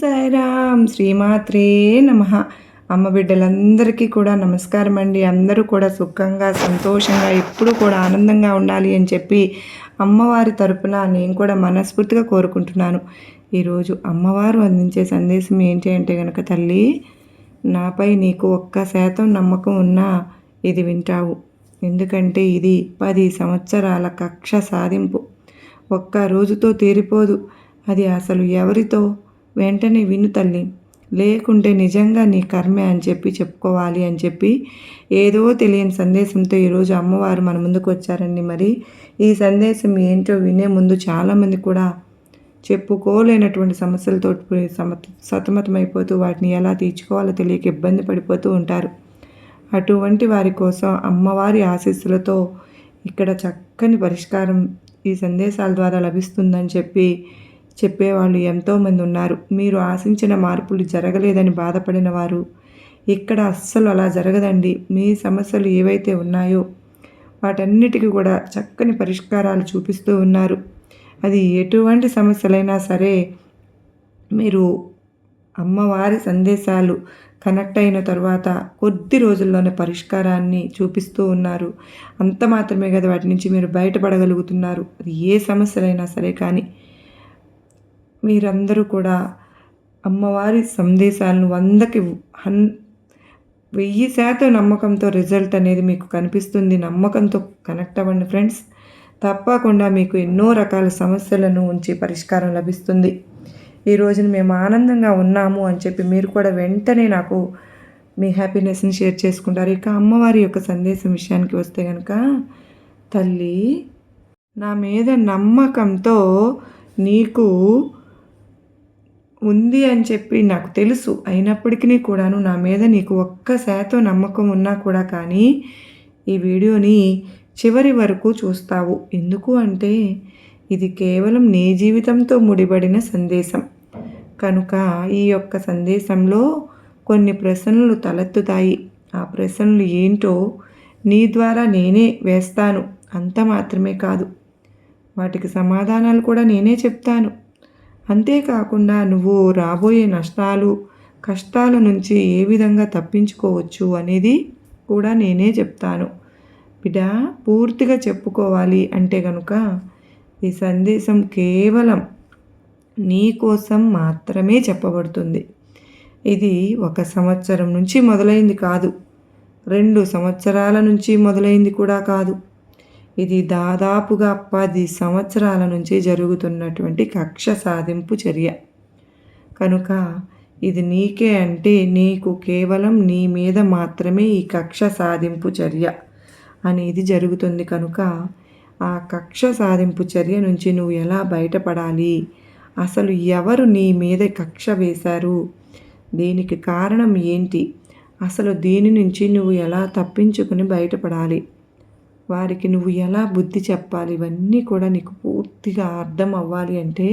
సాయిరామ్ శ్రీమాత్రే నమ. అమ్మ బిడ్డలందరికీ కూడా నమస్కారం అండి. అందరూ కూడా సుఖంగా సంతోషంగా ఎప్పుడూ కూడా ఆనందంగా ఉండాలి అని చెప్పి అమ్మవారి తరపున నేను కూడా మనస్ఫూర్తిగా కోరుకుంటున్నాను. ఈరోజు అమ్మవారు అందించే సందేశం ఏంటి అంటే కనుక తల్లి నాపై నీకు ఒక్క శాతం నమ్మకం ఉన్నా ఇది వింటావు. ఎందుకంటే ఇది పది సంవత్సరాల కక్ష సాధింపు. ఒక్క రోజుతో తీరిపోదు. అది అసలు ఎవరితో వెంటనే విను తల్లి. లేకుంటే నిజంగా నీ కర్మే అని చెప్పి చెప్పుకోవాలి అని చెప్పి ఏదో తెలియని సందేశంతో ఈరోజు అమ్మవారు మన ముందుకు వచ్చారండి మరి. ఈ సందేశం ఏంటో వినే ముందు చాలామంది కూడా చెప్పుకోలేనటువంటి సమస్యలతో సమ సతమతమైపోతూ వాటిని ఎలా తీర్చుకోవాలో తెలియక ఇబ్బంది పడిపోతూ ఉంటారు. అటువంటి వారి కోసం అమ్మవారి ఆశీస్సులతో ఇక్కడ చక్కని పరిష్కారం ఈ సందేశాల ద్వారా లభిస్తుందని చెప్పి చెప్పేవాళ్ళు ఎంతోమంది ఉన్నారు. మీరు ఆశించిన మార్పులు జరగలేదని బాధపడిన వారు ఇక్కడ అస్సలు అలా జరగదండి. మీ సమస్యలు ఏవైతే ఉన్నాయో వాటన్నిటికీ కూడా చక్కని పరిష్కారాలు చూపిస్తూ ఉన్నారు. అది ఎటువంటి సమస్యలైనా సరే మీరు అమ్మవారి సందేశాలు కనెక్ట్ అయిన తర్వాత కొద్ది రోజుల్లోనే పరిష్కారాన్ని చూపిస్తూ ఉన్నారు. అంత మాత్రమే కదా వాటి నుంచి మీరు బయటపడగలుగుతున్నారు. అది ఏ సమస్యలైనా సరే కానీ మీరందరూ కూడా అమ్మవారి సందేశాలను వందకి హన్ వెయ్యి శాతం నమ్మకంతో రిజల్ట్ అనేది మీకు కనిపిస్తుంది. నమ్మకంతో కనెక్ట్ అవ్వండి ఫ్రెండ్స్. తప్పకుండా మీకు ఎన్నో రకాల సమస్యలను ఉంచి పరిష్కారం లభిస్తుంది. ఈ రోజున మేము ఆనందంగా ఉన్నాము అని చెప్పి మీరు కూడా వెంటనే నాకు మీ హ్యాపీనెస్ని షేర్ చేసుకుంటారు. ఇక అమ్మవారి యొక్క సందేశం విషయానికి వస్తే కనుక తల్లి నా మీద నమ్మకంతో నీకు ఉంది అని చెప్పి నాకు తెలుసు. అయినప్పటికీ కూడాను నా మీద నీకు ఒక్క శాతం నమ్మకం ఉన్నా కూడా కానీ ఈ వీడియోని చివరి వరకు చూస్తావు. ఎందుకు అంటే ఇది కేవలం నీ జీవితంతో ముడిపడిన సందేశం. కనుక ఈ యొక్క సందేశంలో కొన్ని ప్రశ్నలు తలెత్తుతాయి. ఆ ప్రశ్నలు ఏంటో నీ ద్వారా నేనే వేస్తాను. అంత మాత్రమే కాదు. వాటికి సమాధానాలు కూడా నేనే చెప్తాను. అంతేకాకుండా నువ్వు రాబోయే నష్టాలు కష్టాల నుంచి ఏ విధంగా తప్పించుకోవచ్చు అనేది కూడా నేనే చెప్తాను. బిడ పూర్తిగా చెప్పుకోవాలి అంటే కనుక ఈ సందేశం కేవలం నీ కోసం మాత్రమే చెప్పబడుతుంది. ఇది ఒక సంవత్సరం నుంచి మొదలైంది కాదు. రెండు సంవత్సరాల నుంచి మొదలైంది కూడా కాదు. ఇది దాదాపుగా పది సంవత్సరాల నుంచి జరుగుతున్నటువంటి కక్ష సాధింపు చర్య. కనుక ఇది నీకే అంటే నీకు కేవలం నీ మీద మాత్రమే ఈ కక్ష సాధింపు చర్య అనేది జరుగుతుంది. కనుక ఆ కక్ష సాధింపు చర్య నుంచి నువ్వు ఎలా బయటపడాలి? అసలు ఎవరు నీ మీద కక్ష వేశారు? దీనికి కారణం ఏంటి? అసలు దీని నుంచి నువ్వు ఎలా తప్పించుకుని బయటపడాలి? వారికి నువ్వు ఎలా బుద్ధి చెప్పాలి? ఇవన్నీ కూడా నీకు పూర్తిగా అర్థం అవ్వాలి అంటే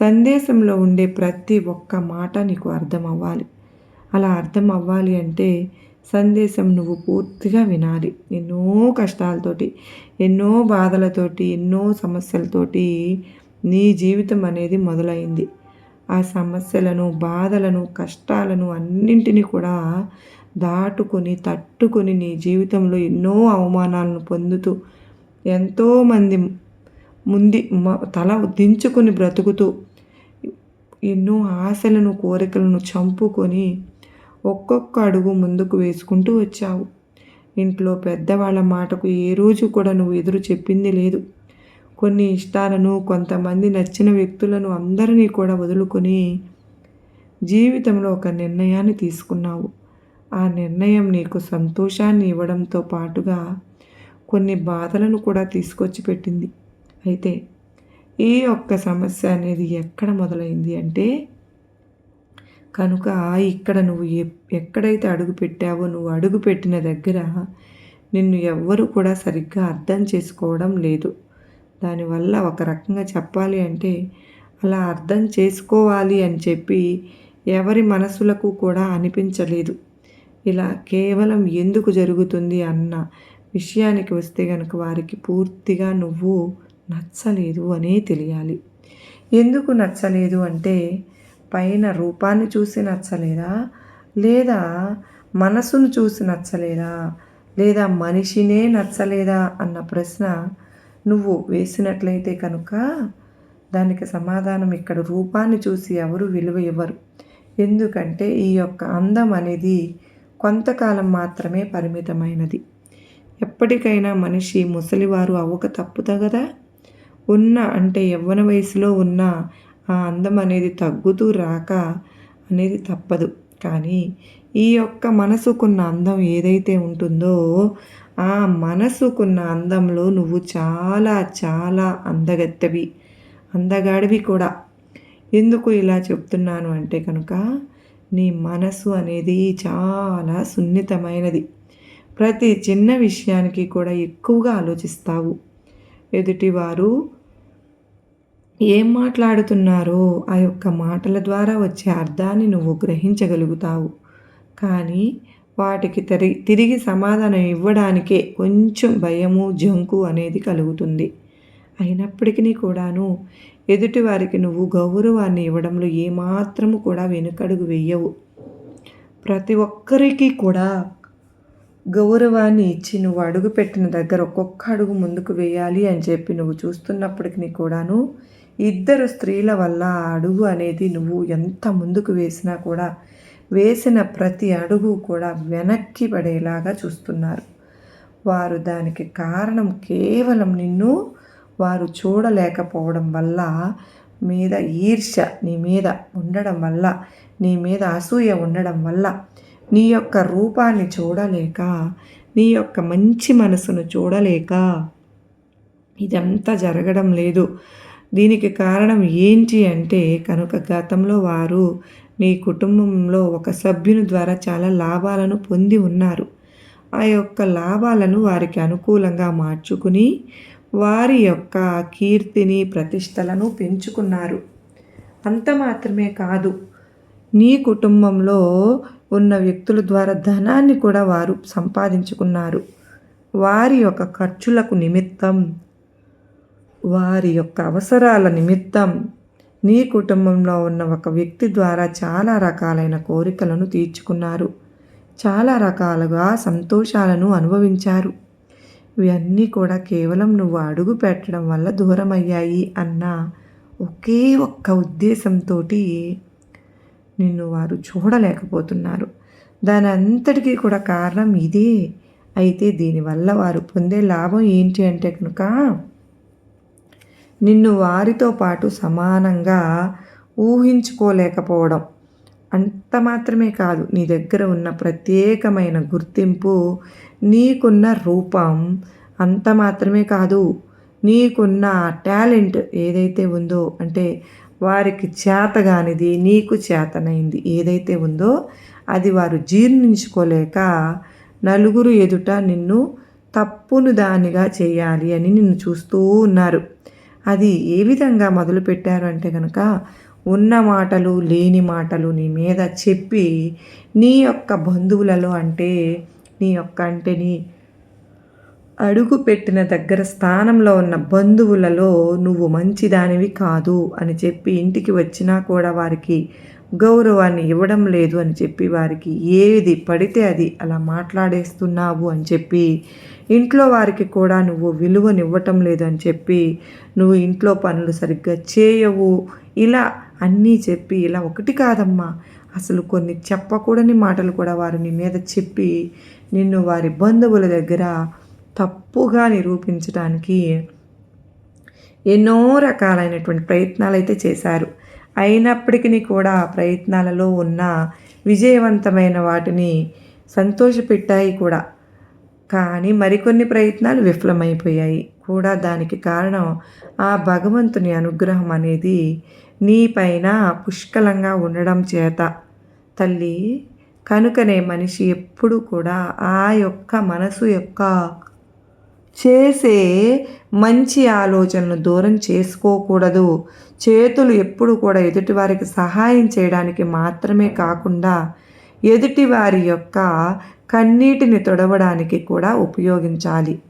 సందేశంలో ఉండే ప్రతి ఒక్క మాట నీకు అర్థం అవ్వాలి. అలా అర్థం అవ్వాలి అంటే సందేశం నువ్వు పూర్తిగా వినాలి. ఎన్నో కష్టాలతోటి ఎన్నో బాధలతోటి ఎన్నో సమస్యలతోటి నీ జీవితం అనేది మొదలైంది. ఆ సమస్యలను బాధలను కష్టాలను అన్నింటినీ కూడా దాటుకొని తట్టుకొని నీ జీవితంలో ఎన్నో అవమానాలను పొందుతూ ఎంతోమంది ముందు తల దించుకొని బ్రతుకుతూ ఎన్నో ఆశలను కోరికలను చంపుకొని ఒక్కొక్క అడుగు ముందుకు వేసుకుంటూ వచ్చావు. ఇంట్లో పెద్దవాళ్ళ మాటకు ఏ రోజు కూడా నువ్వు ఎదురు చెప్పింది లేదు. కొన్ని ఇష్టాలను కొంతమంది నచ్చిన వ్యక్తులను అందరినీ కూడా వదులుకొని జీవితంలో ఒక నిర్ణయాన్ని తీసుకున్నావు. ఆ నిర్ణయం నీకు సంతోషాన్ని ఇవ్వడంతో పాటుగా కొన్ని బాధలను కూడా తీసుకొచ్చి పెట్టింది. అయితే ఈ ఒక్క సమస్య అనేది ఎక్కడ మొదలైంది అంటే కనుక ఇక్కడ నువ్వు ఎక్కడైతే అడుగు పెట్టావో నువ్వు అడుగు పెట్టిన దగ్గర నిన్ను ఎవ్వరు కూడా సరిగ్గా అర్థం చేసుకోవడం లేదు. దానివల్ల ఒక రకంగా చెప్పాలి అంటే అలా అర్థం చేసుకోవాలి అని చెప్పి ఎవరి మనసులకు కూడా అనిపించలేదు. ఇలా కేవలం ఎందుకు జరుగుతుంది అన్న విషయానికి వస్తే కనుక వారికి పూర్తిగా నువ్వు నచ్చలేదు అనే తెలియాలి. ఎందుకు నచ్చలేదు అంటే పైన రూపాన్ని చూసి నచ్చలేదా? లేదా మనసును చూసి నచ్చలేదా? లేదా మనిషినే నచ్చలేదా అన్న ప్రశ్న నువ్వు వేసినట్లయితే కనుక దానికి సమాధానం ఇక్కడ రూపాన్ని చూసి ఎవరు విలువ ఇవ్వరు. ఎందుకంటే ఈ యొక్క అందం అనేది కొంతకాలం మాత్రమే పరిమితమైనది. ఎప్పటికైనా మనిషి ముసలివారు అవ్వక తప్పుతా కదా ఉన్న అంటే యవ్వన వయసులో ఉన్న ఆ అందం అనేది తగ్గుతూ రాక అనేది తప్పదు. కానీ ఈ యొక్క మనసుకున్న అందం ఏదైతే ఉంటుందో ఆ మనసుకున్న అందంలో నువ్వు చాలా చాలా అందగత్తవి అందగాడివి కూడా. ఎందుకు ఇలా చెప్తున్నాను అంటే కనుక నీ మనసు అనేది చాలా సున్నితమైనది. ప్రతి చిన్న విషయానికి కూడా ఎక్కువగా ఆలోచిస్తావు. ఎదుటివారు ఏం మాట్లాడుతున్నారో ఆ యొక్క మాటల ద్వారా వచ్చే అర్థాన్ని నువ్వు గ్రహించగలుగుతావు. కానీ వాటికి తిరిగి తిరిగి సమాధానం ఇవ్వడానికే కొంచెం భయము జంకు అనేది కలుగుతుంది. అయినప్పటికీ కూడాను ఎదుటివారికి నువ్వు గౌరవాన్ని ఇవ్వడంలో ఏమాత్రము కూడా వెనుకడుగు వేయవు. ప్రతి ఒక్కరికి కూడా గౌరవాన్ని ఇచ్చి నువ్వు అడుగు పెట్టిన దగ్గర ఒక్కొక్క అడుగు ముందుకు వేయాలి అని చెప్పి నువ్వు చూస్తున్నప్పటికీ కూడాను ఇద్దరు స్త్రీల వల్ల ఆ అడుగు అనేది నువ్వు ఎంత ముందుకు వేసినా కూడా వేసిన ప్రతి అడుగు కూడా వెనక్కి పడేలాగా చూస్తున్నారు. వారు దానికి కారణం కేవలం నిన్ను వారు చూడలేకపోవడం వల్ల మీద ఈర్ష్య నీ మీద ఉండడం వల్ల నీ మీద అసూయ ఉండడం వల్ల నీ యొక్క రూపాన్ని చూడలేక నీ యొక్క మంచి మనసును చూడలేక ఇదంతా జరగడం లేదు. దీనికి కారణం ఏంటి అంటే కనుక గతంలో వారు నీ కుటుంబంలో ఒక సభ్యుని ద్వారా చాలా లాభాలను పొంది ఉన్నారు. ఆ యొక్క లాభాలను వారికి అనుకూలంగా మార్చుకుని వారి యొక్క కీర్తిని ప్రతిష్టలను పెంచుకున్నారు. అంత మాత్రమే కాదు నీ కుటుంబంలో ఉన్న వ్యక్తుల ద్వారా ధనాన్ని కూడా వారు సంపాదించుకున్నారు. వారి యొక్క ఖర్చులకు నిమిత్తం వారి యొక్క అవసరాల నిమిత్తం నీ కుటుంబంలో ఉన్న ఒక వ్యక్తి ద్వారా చాలా రకాలైన కోరికలను తీర్చుకున్నారు. చాలా రకాలుగా సంతోషాలను అనుభవించారు. ఇవన్నీ కూడా కేవలం నువ్వు అడుగు పెట్టడం వల్ల దూరమయ్యాయి అన్న ఒకే ఒక్క ఉద్దేశంతో నిన్ను వారు చూడలేకపోతున్నారు. దాని అంతటికీ కూడా కారణం ఇదే. అయితే దీనివల్ల వారు పొందే లాభం ఏంటి అంటే కనుక నిన్ను వారితో పాటు సమానంగా ఊహించుకోలేకపోవడం. అంత మాత్రమే కాదు నీ దగ్గర ఉన్న ప్రత్యేకమైన గుర్తింపు నీకున్న రూపం అంత మాత్రమే కాదు. నీకున్న టాలెంట్ ఏదైతే ఉందో అంటే వారికి చేతగానిది నీకు చేతనైంది ఏదైతే ఉందో అది వారు జీర్ణించుకోలేక నలుగురు ఎదుట నిన్ను తప్పును దానిగా చేయాలి అని నిన్ను చూస్తూ ఉన్నారు. అది ఏ విధంగా మొదలుపెట్టారు అంటే కనుక ఉన్న మాటలు లేని మాటలు నీ మీద చెప్పి నీ యొక్క బంధువులలో అంటే నీ యొక్క అంటే నీ అడుగు పెట్టిన దగ్గర స్థానంలో ఉన్న బంధువులలో నువ్వు మంచిదానివి కాదు అని చెప్పి ఇంటికి వచ్చినా కూడా వారికి గౌరవాన్ని ఇవ్వడం లేదు అని చెప్పి వారికి ఏది పడితే అది అలా మాట్లాడేస్తున్నావు అని చెప్పి ఇంట్లో వారికి కూడా నువ్వు విలువనివ్వటం లేదు అని చెప్పి నువ్వు ఇంట్లో పనులు సరిగ్గా చేయవు. ఇలా అన్నీ చెప్పి ఇలా ఒకటి కాదమ్మా. అసలు కొన్ని చెప్పకూడని మాటలు కూడా వారు నీ మీద చెప్పి నిన్ను వారి బంధువుల దగ్గర తప్పుగా నిరూపించడానికి ఎన్నో రకాలైనటువంటి ప్రయత్నాలు అయితే చేశారు. అయినప్పటికీ కూడా ప్రయత్నాలలో ఉన్న విజయవంతమైన వాటిని సంతోషపెట్టాయి కూడా. కానీ మరికొన్ని ప్రయత్నాలు విఫలమైపోయాయి. కూడా దానికి కారణం ఆ భగవంతుని అనుగ్రహం అనేది నీపైన పుష్కలంగా ఉండడం చేత. తల్లి కనుకనే మనిషి ఎప్పుడు కూడా ఆ యొక్క మనసు యొక్క చేసే మంచి ఆలోచనలు దూరం చేసుకోకూడదు. చేతులు ఎప్పుడు కూడా ఎదుటివారికి సహాయం చేయడానికి మాత్రమే కాకుండా ఎదుటివారి యొక్క కన్నీటిని తొడవడానికి కూడా ఉపయోగించాలి.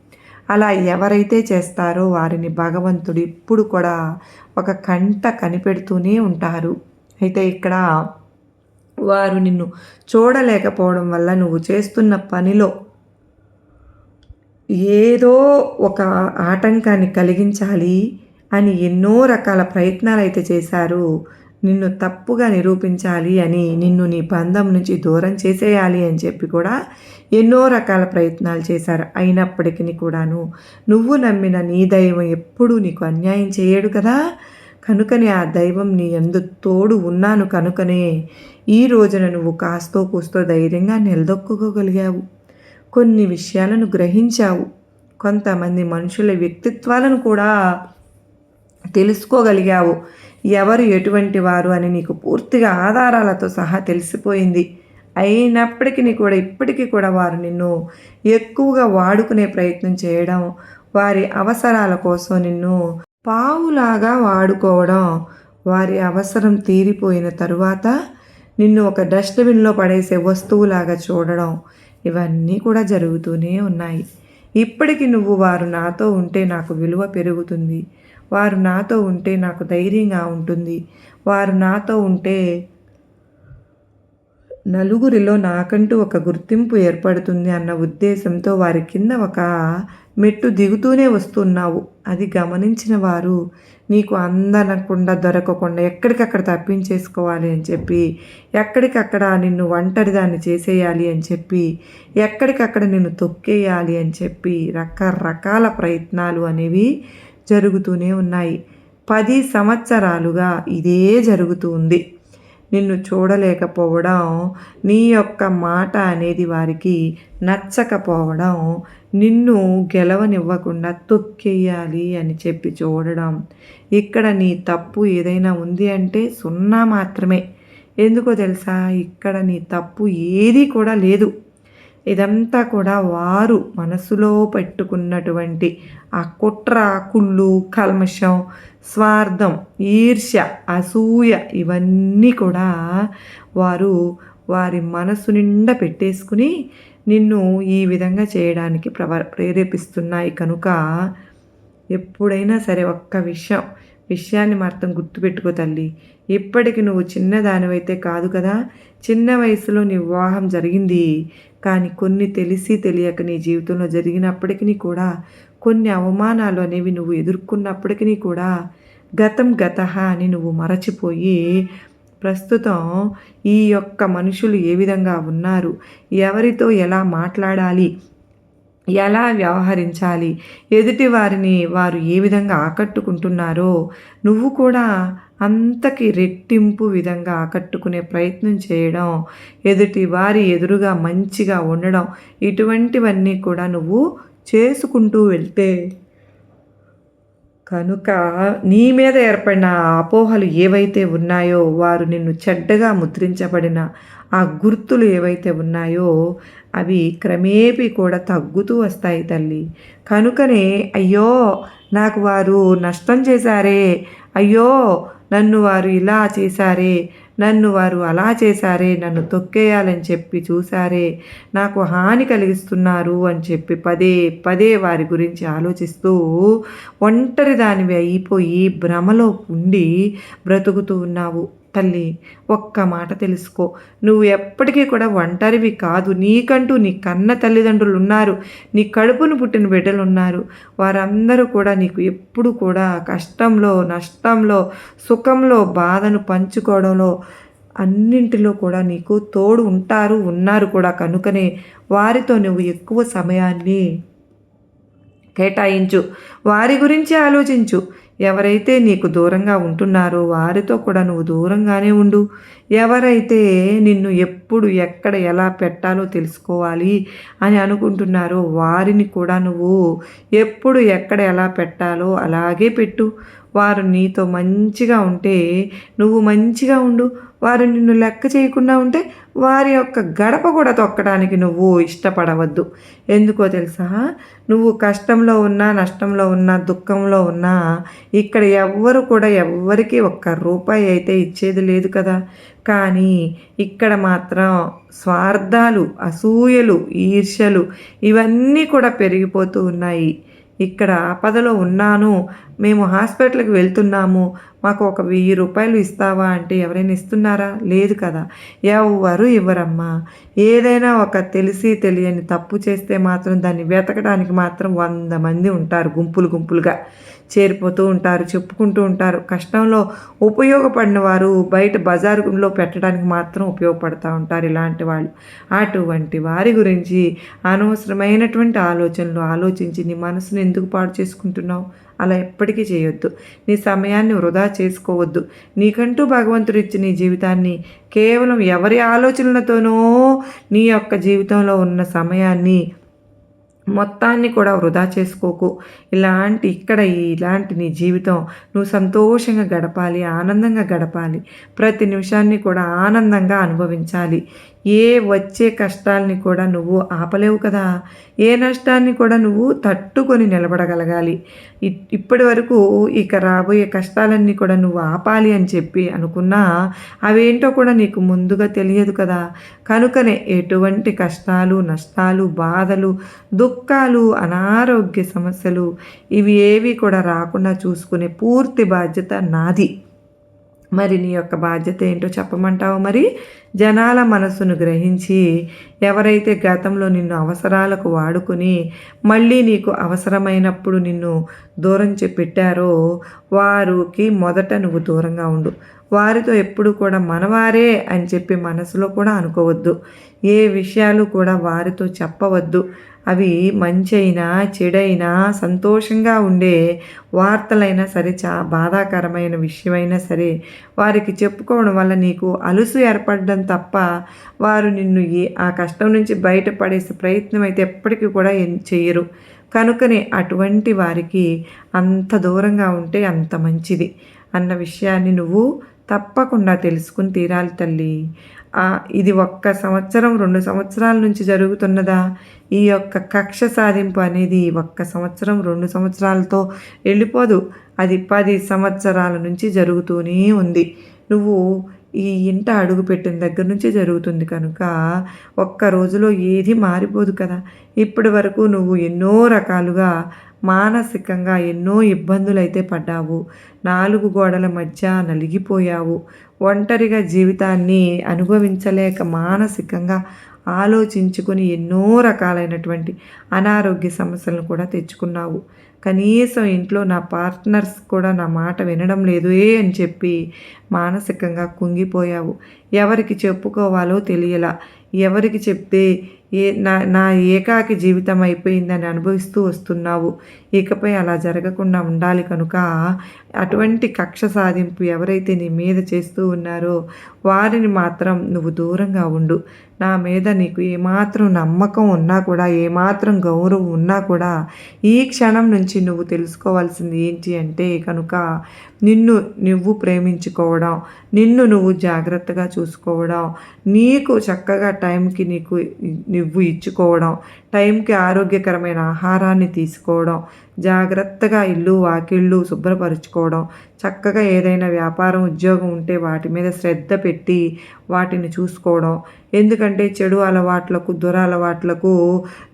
అలా ఎవరైతే చేస్తారో వారిని భగవంతుడు ఇప్పుడు కూడా ఒక కంట కనిపెడుతూనే ఉంటారు. అయితే ఇక్కడ వారు నిన్ను చూడలేకపోవడం వల్ల నువ్వు చేస్తున్న పనిలో ఏదో ఒక ఆటంకాన్ని కలిగించాలి అని ఎన్నో రకాల ప్రయత్నాలు అయితే చేశారు. నిన్ను తప్పుగా నిరూపించాలి అని నిన్ను నీ బంధం నుంచి దూరం చేసేయాలి అని చెప్పి కూడా ఎన్నో రకాల ప్రయత్నాలు చేశారు. అయినప్పటికీ కూడాను నువ్వు నమ్మిన నీ దైవం ఎప్పుడూ నీకు అన్యాయం చేయడు కదా. కనుకనే ఆ దైవం నీ ఎందు తోడు ఉన్నాను కనుకనే ఈ రోజున నువ్వు కాస్తో కూస్తో ధైర్యంగా నిలదొక్కుకోగలిగావు. కొన్ని విషయాలను గ్రహించావు. కొంతమంది మనుషుల వ్యక్తిత్వాలను కూడా తెలుసుకోగలిగావు. ఎవరు ఎటువంటి వారు అని నీకు పూర్తిగా ఆధారాలతో సహా తెలిసిపోయింది. అయినప్పటికీ కూడా ఇప్పటికీ కూడా వారు నిన్ను ఎక్కువగా వాడుకునే ప్రయత్నం చేయడం వారి అవసరాల కోసం నిన్ను పావులాగా వాడుకోవడం వారి అవసరం తీరిపోయిన తరువాత నిన్ను ఒక డస్ట్బిన్లో పడేసే వస్తువులాగా చూడడం ఇవన్నీ కూడా జరుగుతూనే ఉన్నాయి. ఇప్పటికి నువ్వు వారు నాతో ఉంటే నాకు విలువ పెరుగుతుంది. వారు నాతో ఉంటే నాకు ధైర్యంగా ఉంటుంది. వారు నాతో ఉంటే నలుగురిలో నాకంటూ ఒక గుర్తింపు ఏర్పడుతుంది అన్న ఉద్దేశంతో వారి కింద ఒక మెట్టు దిగుతూనే వస్తున్నావు. అది గమనించిన వారు నీకు అందనకుండా దొరకకుండా ఎక్కడికక్కడ తప్పించేసుకోవాలి అని చెప్పి ఎక్కడికక్కడ నిన్ను ఒంటరిదాన్ని చేసేయాలి అని చెప్పి ఎక్కడికక్కడ నిన్ను తొక్కేయాలి అని చెప్పి రకరకాల ప్రయత్నాలు అనేవి జరుగుతూనే ఉన్నాయి. పది సంవత్సరాలుగా ఇదే జరుగుతూ ఉంది నిన్ను చూడలేకపోవడం నీ యొక్క మాట అనేది వారికి నచ్చకపోవడం నిన్ను గెలవనివ్వకుండా తొక్కేయాలి అని చెప్పి చూడడం. ఇక్కడ నీ తప్పు ఏదైనా ఉంది అంటే సున్నా మాత్రమే. ఎందుకో తెలుసా? ఇక్కడ నీ తప్పు ఏది కూడా లేదు. ఇదంతా కూడా వారు మనసులో పెట్టుకున్నటువంటి ఆ కుట్ర కుళ్ళు కల్మషం స్వార్థం ఈర్ష్య అసూయ ఇవన్నీ కూడా వారు వారి మనసు నిండా పెట్టేసుకుని నిన్ను ఈ విధంగా చేయడానికి ప్రవ ప్రేరేపిస్తున్నాయి. కనుక ఎప్పుడైనా సరే ఒక్క విషయం విషయాన్ని మాత్రం గుర్తుపెట్టుకో తల్లి. ఇప్పటికి నువ్వు చిన్నదానివైతే కాదు కదా. చిన్న వయసులో నీ వివాహం జరిగింది. కానీ కొన్ని తెలిసి తెలియక నీ జీవితంలో జరిగినప్పటికీ కూడా కొన్ని అవమానాలు అనేవి నువ్వు ఎదుర్కొన్నప్పటికీ కూడా గతం గత అని నువ్వు మరచిపోయి ప్రస్తుతం ఈ యొక్క మనుషులు ఏ విధంగా ఉన్నారు? ఎవరితో ఎలా మాట్లాడాలి? ఎలా వ్యవహరించాలి? ఎదుటి వారిని వారు ఏ విధంగా ఆకట్టుకుంటున్నారో నువ్వు కూడా అంతకి రెట్టింపు విధంగా ఆకట్టుకునే ప్రయత్నం చేయడం ఎదుటి వారి ఎదురుగా మంచిగా ఉండడం ఇటువంటివన్నీ కూడా నువ్వు చేసుకుంటూ వెళ్తే కనుక నీ మీద ఏర్పడిన అపోహలు ఏవైతే ఉన్నాయో వారు నిన్ను చెడ్డగా ముద్రించబడిన ఆ గుర్తులు ఏవైతే ఉన్నాయో అవి క్రమేపీ కూడా తగ్గుతూ వస్తాయి తల్లి. కనుకనే అయ్యో నాకు వారు నష్టం చేశారే అయ్యో నన్ను వారు ఇలా చేశారే నన్ను వారు అలా చేశారే నన్ను తొక్కేయాలని చెప్పి చూశారే నాకు హాని కలిగిస్తున్నారు అని చెప్పి పదే పదే వారి గురించి ఆలోచిస్తూ ఒంటరి దానివి అయిపోయి భ్రమలో ఉండి బ్రతుకుతూ ఉన్నావు. తల్లి ఒక్క మాట తెలుసుకో. నువ్వు ఎప్పటికీ కూడా ఒంటరివి కాదు. నీకంటూ నీ కన్న తల్లిదండ్రులు ఉన్నారు నీ కడుపును పుట్టిన బిడ్డలు ఉన్నారు వారందరూ కూడా నీకు ఎప్పుడు కూడా కష్టంలో నష్టంలో సుఖంలో బాధను పంచుకోవడంలో అన్నింటిలో కూడా నీకు తోడు ఉంటారు ఉన్నారు కూడా. కనుకనే వారితో నువ్వు ఎక్కువ సమయాన్ని కేటాయించు. వారి గురించి ఆలోచించు. ఎవరైతే నీకు దూరంగా ఉంటున్నారో వారితో కూడా నువ్వు దూరంగానే ఉండు. ఎవరైతే నిన్ను ఎప్పుడు ఎక్కడ ఎలా పెట్టాలో తెలుసుకోవాలి అని అనుకుంటున్నారో వారిని కూడా నువ్వు ఎప్పుడు ఎక్కడ ఎలా పెట్టాలో అలాగే పెట్టు. వారు నీతో మంచిగా ఉంటే నువ్వు మంచిగా ఉండు. వారు నిన్ను లెక్క చేయకుండా ఉంటే వారి యొక్క గడప కూడా తొక్కడానికి నువ్వు ఇష్టపడవద్దు. ఎందుకో తెలుసా? నువ్వు కష్టంలో ఉన్నా నష్టంలో ఉన్నా దుఃఖంలో ఉన్నా ఇక్కడ ఎవ్వరు కూడా ఎవ్వరికీ ఒక్క రూపాయి అయితే ఇచ్చేది లేదు కదా. కానీ ఇక్కడ మాత్రం స్వార్థాలు అసూయలు ఈర్ష్యలు ఇవన్నీ కూడా పెరిగిపోతూ ఉన్నాయి. ఇక్కడ ఆపదలో ఉన్నాను మేము హాస్పిటల్కి వెళ్తున్నాము మాకు ఒక వెయ్యి రూపాయలు ఇస్తావా అంటే ఎవరైనా ఇస్తున్నారా? లేదు కదా. ఎవరు ఇవ్వరమ్మా. ఏదైనా ఒక తెలిసి తెలియని తప్పు చేస్తే మాత్రం దాన్ని వెతకడానికి మాత్రం వంద మంది ఉంటారు గుంపులు గుంపులుగా. చేరిపోతూ ఉంటారు చెప్పుకుంటూ ఉంటారు. కష్టంలో ఉపయోగపడిన వారు బయట బజారులో పెట్టడానికి మాత్రం ఉపయోగపడుతూ ఉంటారు ఇలాంటి వాళ్ళు. అటువంటి వారి గురించి అనవసరమైనటువంటి ఆలోచనలు ఆలోచించి నీ మనసును ఎందుకు పాడు చేసుకుంటున్నావు? అలా ఎప్పటికీ చేయొద్దు. నీ సమయాన్ని వృధా చేసుకోవద్దు. నీకంటూ భగవంతుడు ఇచ్చిన నీ జీవితాన్ని కేవలం ఎవరి ఆలోచనలతోనో నీ యొక్క జీవితంలో ఉన్న సమయాన్ని మొత్తాన్ని కూడా వృధా చేసుకోకు. ఇలాంటి ఇక్కడ ఇలాంటి నీ జీవితం నువ్వు సంతోషంగా గడపాలి ఆనందంగా గడపాలి. ప్రతి నిమిషాన్ని కూడా ఆనందంగా అనుభవించాలి. ఏ వచ్చే కష్టాలని కూడా నువ్వు ఆపలేవు కదా. ఏ నష్టాన్ని కూడా నువ్వు తట్టుకొని నిలబడగలగాలి. ఇప్పటి వరకు ఇక రాబోయే కష్టాలన్నీ కూడా నువ్వు ఆపాలి అని చెప్పి అనుకున్నా అవేంటో కూడా నీకు ముందుగా తెలియదు కదా. కనుకనే ఎటువంటి కష్టాలు నష్టాలు బాధలు దుఃఖాలు అనారోగ్య సమస్యలు ఇవి ఏవి కూడా రాకుండా చూసుకునే పూర్తి బాధ్యత నాది. మరి నీ యొక్క బాధ్యత ఏంటో చెప్పమంటావు మరి? జనాల మనసును గ్రహించి ఎవరైతే గతంలో నిన్ను అవసరాలకు వాడుకుని మళ్ళీ నీకు అవసరమైనప్పుడు నిన్ను దూరం పెట్టారో వారికి మొదట నువ్వు దూరంగా ఉండు. వారితో ఎప్పుడు కూడా మనవారే అని చెప్పి మనసులో కూడా అనుకోవద్దు. ఏ విషయాలు కూడా వారితో చెప్పవద్దు. అవి మంచైనా చెడైనా సంతోషంగా ఉండే వార్తలైనా సరే చా బాధాకరమైన విషయమైనా సరే వారికి చెప్పుకోవడం వల్ల నీకు అలుసు ఏర్పడడం తప్ప వారు నిన్ను ఏ ఆ కష్టం నుంచి బయటపడేసే ప్రయత్నం అయితే ఎప్పటికీ కూడా చేయరు కనుకనే అటువంటి వారికి అంత దూరంగా ఉంటే అంత మంచిది అన్న విషయాన్ని నువ్వు తప్పకుండా తెలుసుకుని తీరాలి తల్లి. ఇది ఒక్క సంవత్సరం రెండు సంవత్సరాల నుంచి జరుగుతున్నదా? ఈ యొక్క కక్ష సాధింపు అనేది ఒక్క సంవత్సరం రెండు సంవత్సరాలతో వెళ్ళిపోదు. అది పది సంవత్సరాల నుంచి జరుగుతూనే ఉంది. నువ్వు ఈ ఇంట అడుగు పెట్టిన దగ్గర నుంచి జరుగుతుంది కనుక ఒక్క రోజులో ఏది మారిపోదు కదా. ఇప్పటి వరకు నువ్వు ఎన్నో రకాలుగా మానసికంగా ఎన్నో ఇబ్బందులు అయితే పడ్డావు. నాలుగు గోడల మధ్య నలిగిపోయావు. ఒంటరిగా జీవితాన్ని అనుభవించలేక మానసికంగా ఆలోచించుకొని ఎన్నో రకాలైనటువంటి అనారోగ్య సమస్యలను కూడా తెచ్చుకున్నావు. కనీసం ఇంట్లో నా పార్ట్నర్స్ కూడా నా మాట వినడం లేదు ఏ అని చెప్పి మానసికంగా కుంగిపోయావు. ఎవరికి చెప్పుకోవాలో తెలియలా. ఎవరికి చెప్తే ఏ నా నా ఏకాకి జీవితం అయిపోయిందని అనుభవిస్తూ వస్తున్నావు. ఇకపై అలా జరగకుండా ఉండాలి కనుక అటువంటి కక్ష సాధింపు ఎవరైతే నీ మీద చేస్తూ ఉన్నారో వారిని మాత్రం నువ్వు దూరంగా ఉండు. నా మీద నీకు ఏమాత్రం నమ్మకం ఉన్నా కూడా ఏమాత్రం గౌరవం ఉన్నా కూడా ఈ క్షణం నుంచి నువ్వు తెలుసుకోవాల్సింది ఏంటి అంటే కనుక నిన్ను నువ్వు ప్రేమించుకోవడం. నిన్ను నువ్వు జాగ్రత్తగా చూసుకోవడం నీకు చక్కగా టైంకి నీకు నువ్వు ఇచ్చుకోవడం టైంకి ఆరోగ్యకరమైన ఆహారాన్ని తీసుకోవడం జాగ్రత్తగా ఇల్లు వాకిళ్ళు శుభ్రపరుచుకోవడం చక్కగా ఏదైనా వ్యాపారం ఉద్యోగం ఉంటే వాటి మీద శ్రద్ధ పెట్టి వాటిని చూసుకోవడం. ఎందుకంటే చెడు అలవాట్లకు దురలవాట్లకు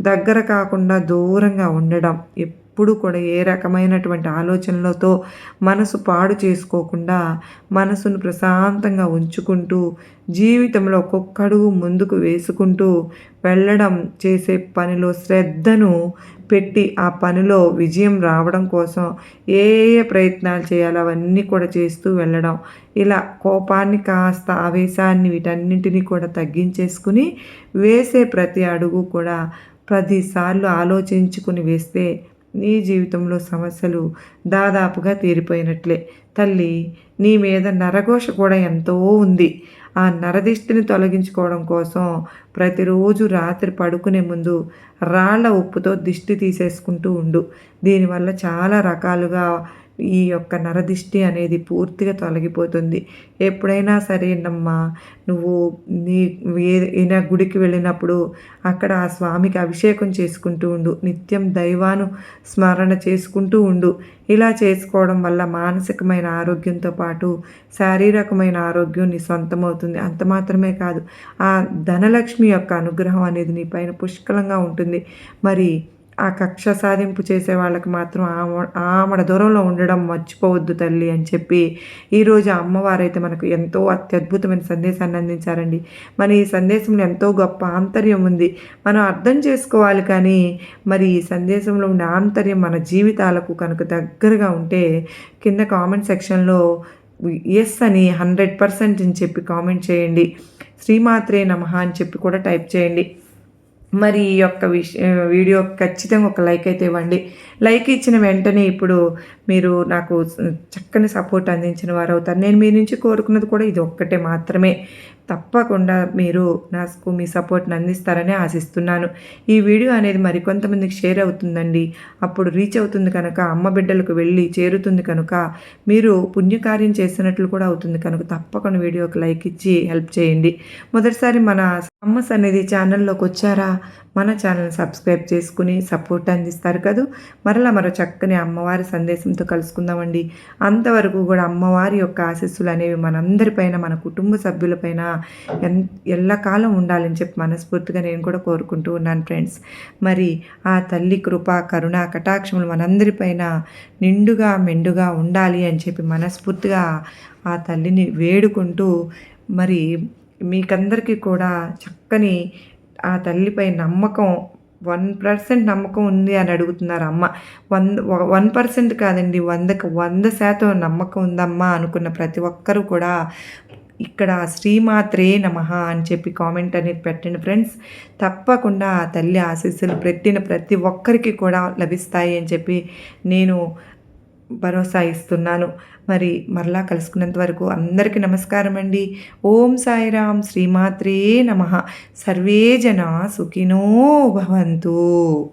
దగ్గర కాకుండా దూరంగా ఉండడం ఎప్పుడు కూడా ఏ రకమైనటువంటి ఆలోచనలతో మనసు పాడు చేసుకోకుండా మనసును ప్రశాంతంగా ఉంచుకుంటూ జీవితంలో ఒక్కొక్కడుగు ముందుకు వేసుకుంటూ వెళ్ళడం చేసే పనిలో శ్రద్ధను పెట్టి ఆ పనిలో విజయం రావడం కోసం ఏ ఏ ప్రయత్నాలు చేయాలో అవన్నీ కూడా చేస్తూ వెళ్ళడం. ఇలా కోపాన్ని కాస్త ఆవేశాన్ని వీటన్నింటినీ కూడా తగ్గించేసుకుని వేసే ప్రతి అడుగు కూడా పదిసార్లు ఆలోచించుకుని వేస్తే నీ జీవితంలో సమస్యలు దాదాపుగా తీరిపోయినట్లే. తల్లి నీ మీద నరఘోష కూడా ఎంతో ఉంది. ఆ నరదిష్టిని తొలగించుకోవడం కోసం ప్రతిరోజు రాత్రి పడుకునే ముందు రాళ్ళ ఉప్పుతో దిష్టి తీసేసుకుంటూ ఉండు. దీనివల్ల చాలా రకాలుగా ఈ యొక్క నరదిష్టి అనేది పూర్తిగా తొలగిపోతుంది. ఎప్పుడైనా సరేనమ్మా నువ్వు నీ ఏదైనా గుడికి వెళ్ళినప్పుడు అక్కడ ఆ స్వామికి అభిషేకం చేసుకుంటూ ఉండు నిత్యం దైవాను స్మరణ చేసుకుంటూ ఉండు. ఇలా చేసుకోవడం వల్ల మానసికమైన ఆరోగ్యంతో పాటు శారీరకమైన ఆరోగ్యం నీ సొంతమవుతుంది. అంత మాత్రమే కాదు ఆ ధనలక్ష్మి యొక్క అనుగ్రహం అనేది నీ పైన పుష్కలంగా ఉంటుంది. మరి ఆ కక్ష సాధింపు చేసే వాళ్ళకి మాత్రం ఆమ ఆమడ దూరంలో ఉండడం మర్చిపోవద్దు తల్లి అని చెప్పి ఈరోజు అమ్మవారైతే మనకు ఎంతో అత్యద్భుతమైన సందేశాన్ని అందించారండి. మన ఈ సందేశంలో ఎంతో గొప్ప ఆంతర్యం ఉంది. మనం అర్థం చేసుకోవాలి కానీ మరి ఈ సందేశంలో ఉండే ఆంతర్యం మన జీవితాలకు కనుక దగ్గరగా ఉంటే కింద కామెంట్ సెక్షన్లో ఎస్ అని హండ్రెడ్ పర్సెంట్ అని చెప్పి కామెంట్ చేయండి. శ్రీమాత్రే నమ అని చెప్పి కూడా టైప్ చేయండి. మరి ఈ యొక్క విష వీడియో ఖచ్చితంగా ఒక లైక్ అయితే ఇవ్వండి. లైక్ ఇచ్చిన వెంటనే ఇప్పుడు మీరు నాకు చక్కని సపోర్ట్ అందించిన వారు అవుతారు నేను మీ నుంచి కోరుకున్నది కూడా ఇది ఒక్కటే మాత్రమే. తప్పకుండా మీరు నాకు మీ సపోర్ట్ని అందిస్తారని ఆశిస్తున్నాను. ఈ వీడియో అనేది మరికొంతమందికి షేర్ అవుతుందండి. అప్పుడు రీచ్ అవుతుంది కనుక అమ్మ బిడ్డలకు వెళ్ళి చేరుతుంది కనుక మీరు పుణ్యకార్యం చేసినట్లు కూడా అవుతుంది కనుక తప్పకుండా వీడియోకి లైక్ ఇచ్చి హెల్ప్ చేయండి. మొదటిసారి మన అమ్మ సన్నిధి ఛానల్లోకి వచ్చారా? మన ఛానల్ సబ్స్క్రైబ్ చేసుకుని సపోర్ట్ అందిస్తారు కదూ? మరలా మరో చక్కని అమ్మవారి సందేశంతో కలుసుకుందామండి. అంతవరకు కూడా అమ్మవారి యొక్క ఆశస్సులు అనేవి మనందరిపైన మన కుటుంబ సభ్యులపైన ఎన్ ఎల్లకాలం ఉండాలని చెప్పి మనస్ఫూర్తిగా నేను కూడా కోరుకుంటూ ఉన్నాను ఫ్రెండ్స్. మరి ఆ తల్లి కృప కరుణ కటాక్షములు మనందరిపైన నిండుగా మెండుగా ఉండాలి అని చెప్పి మనస్ఫూర్తిగా ఆ తల్లిని వేడుకుంటూ మరి మీకందరికీ కూడా చక్కని ఆ తల్లిపై నమ్మకం వన్ పర్సెంట్ నమ్మకం ఉంది అని అడుగుతున్నారు అమ్మ. వంద వన్ పర్సెంట్ కాదండి వందకు వంద శాతం నమ్మకం ఉందమ్మా అనుకున్న ప్రతి ఒక్కరూ కూడా ఇక్కడ శ్రీమాత్రే నమ అని చెప్పి కామెంట్ అనేది పెట్టండి ఫ్రెండ్స్. తప్పకుండా ఆ తల్లి ఆశీస్సులు పెట్టిన ప్రతి ఒక్కరికి కూడా లభిస్తాయి అని చెప్పి నేను భరోసా ఇస్తున్నాను. మరి మరలా కలుసుకున్నంత వరకు అందరికీ నమస్కారం అండి ఓం సాయిరామ్ శ్రీమాత్రే నమ. సర్వే జన సుఖినో భవంతు.